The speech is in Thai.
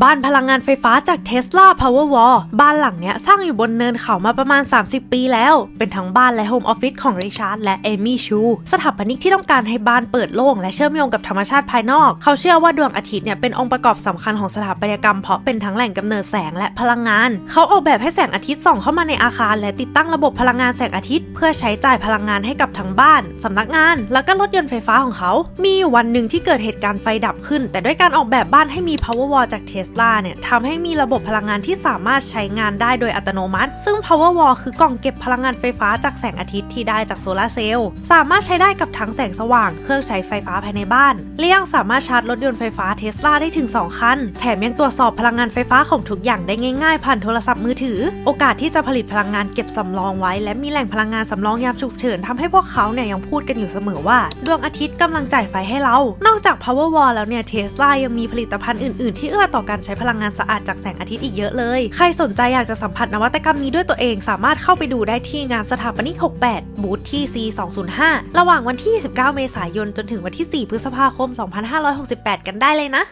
บ้านพลังงานไฟฟ้าจาก Tesla Powerwall บ้านหลังเนี้ยสร้างอยู่บนเนินเขามาประมาณ 30 ปีแล้ว เป็นทั้งบ้านและโฮมออฟฟิศของริชาร์ดและเอมี่ชู สถาปนิกที่ต้องการให้บ้านเปิดโล่งและเชื่อมโยงกับธรรมชาติภายนอก เขาเชื่อว่าดวงอาทิตย์เนี่ยเป็นองค์ประกอบสำคัญของสถาปัตยกรรมเพราะเป็นทั้งแหล่งกำเนิดแสงและพลังงาน เขาออกแบบให้แสงอาทิตย์ส่องเข้ามาในอาคาร และติดตั้งระบบพลังงานแสงอาทิตย์ เพื่อใช้จ่ายพลังงานให้กับทั้งบ้านสำนักงาน แล้วก็รถยนต์ไฟฟ้าของเขา มีวันหนึ่งที่เกิดเหตุการณ์ไฟดับขึ้น แต่ด้วยการออกแบบบ้านให้มี Powerwall จาก s l a เนี่ยทำให้มีระบบพลังงานที่สามารถใช้งานได้โดยอัตโนมัติ ซึ่ง Powerwall คือกล่องเก็บพลังงานไฟฟ้าจากแสงอาทิตย์ที่ได้จากโซลาเซลล์สามารถใช้ได้กับทั้งแสงสว่าง เครื่องใช้ไฟฟ้าภายในบ้านและยังสามารถชาร์จรถยนต์ไฟฟ้า Tesla ได้ถึง 2 คัน แถมยังตรวจสอบพลังงานไฟฟ้าของทุกอย่างได้ง่ายๆ ผ่านโทรศัพท์มือถือ โอกาสที่จะผลิตพลังงานเก็บสำรองไว้ และมีแหล่งพลังงานสำรองยามฉุกเฉินทำให้พวกเขาเนี่ยยังพูดกันอยู่เสมอว่า ดวงอาทิตย์กำลังจ่ายไฟให้เรา นอกจาก Powerwall แล้วเนี่ยเทสลายังมีผลิตภัณฑ์อื่นๆ ที่เอื้อต่อการใช้พลังงานสะอาดจากแสงอาทิตย์อีกเยอะเลย ใครสนใจอยากจะสัมผัสนวัตกรรมนี้ด้วยตัวเอง สามารถเข้าไปดูได้ที่งานสถาปนิก 68 บูธที่ C205 ระหว่างวันที่ 29 เมษายนจนถึงวันที่ 4 พฤษภาคม 2568 กันได้เลยนะ